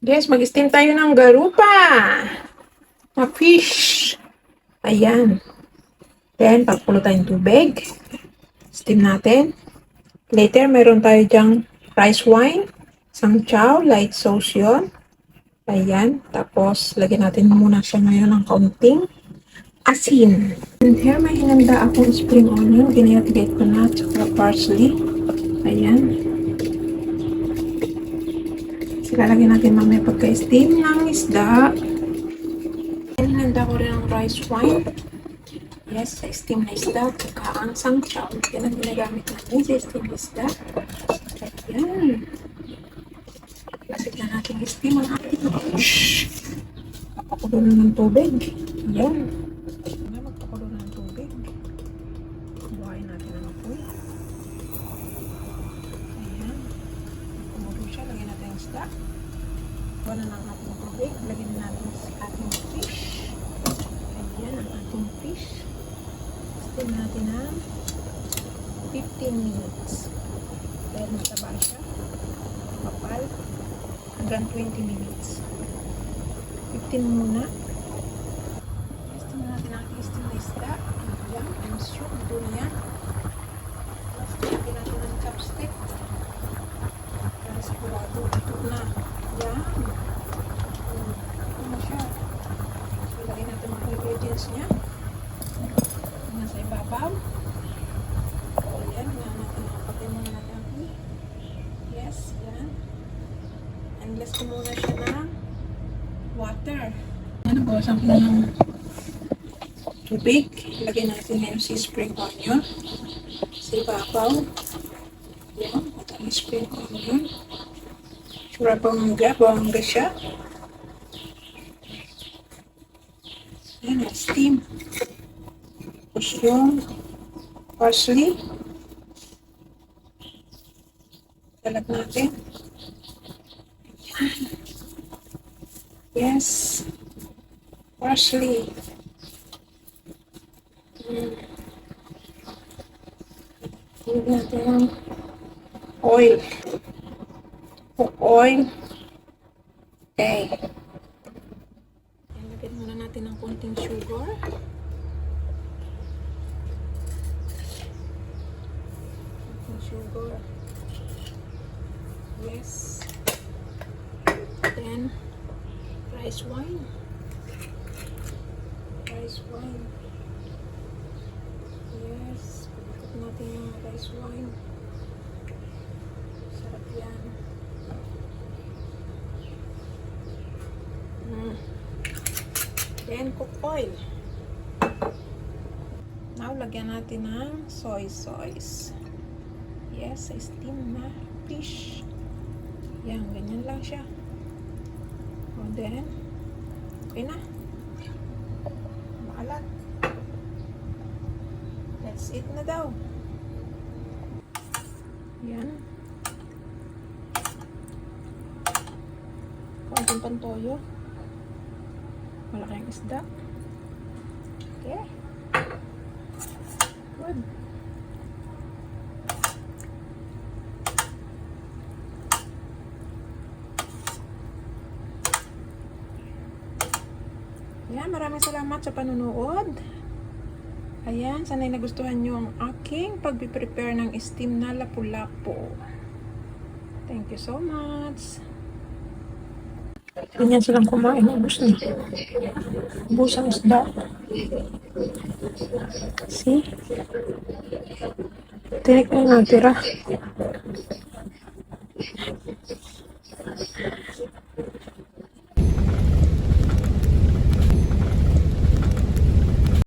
Guys, mag-steam tayo ng garupa. Na fish. Ayan. Then, pagpulo tayong tubig. Steam natin. Later, meron tayo dyang rice wine. Isang chow, light sauce yun. Ayan. Tapos, lagyan natin muna siya ngayon ng kaunting asin. And here, may hinanda akong spring onion. Ginayat-gayat ko na. Tsaka parsley. Ayan. Lalagyan natin mamaya pagka-steam ng isda. And hinanda ko rin ang rice wine. Yes, steam na isda. Tsaka ang sangchow. Yan ang ginagamit natin sa steam na isda. Ayan. Lasig na natin steam ang ating fish. Papakulo na ng tubig. Ayan. Ayan, magpakulo na ng tubig. Buhayin natin ang apoy. Ayan. Kumulo siya, Buwan na ng ating tubig. Lagyan na natin sa ating fish. Ayan ang ating fish. Steam natin ng 15 minutes. Dahil mataba siya. Kapal. Hanggang 20 minutes. 15 muna. Steam natin ang steam na isda. Ayan, ang soup. Doon yan. Tapos lagyan natin ng chopstick. Para sigurado ito na. Yan. Ito na siya. So, ilagay natin mga ingredients niya. Nasa ibabaw. So, yan. Yan natin. Kapatid muna natin. Yes, yan. And less ko muna siya ng water. Yan, nabawasan ko na ng tubig. Ilagay natin ngayon si spring onion. Sa ibabaw. Yan. At ang spring onion. Sura bangga, bangga siya. Yan, ang steam. Tapos yung parsley. Yes. Parsley. Mm. Lagyan natin ng oil. Cook oil. Okay. Yan, Lagyan muna natin ng konting sugar. Konting sugar. Yes. Then, rice wine. Rice wine. Yes. Pagkakot natin yung rice wine. Sarap yan. Mm. Then, cook oil. Now, lagyan natin ng soy sauce. Yes, sa steam na fish. Yan, ganyan lang siya. O, then, okay na. Maalat. Let's eat na daw. Yan. Konting pantoyo. Malaking isda. Okay. Good. Yan, maraming salamat sa panunood. Ayan, sana'y nagustuhan nyo ang aking pagpiprepare ng steam na lapu-lapu. Thank you so much. Ganyan silang kumain. Ubus na. Ubus ang isda. See? Tinik na yung natira.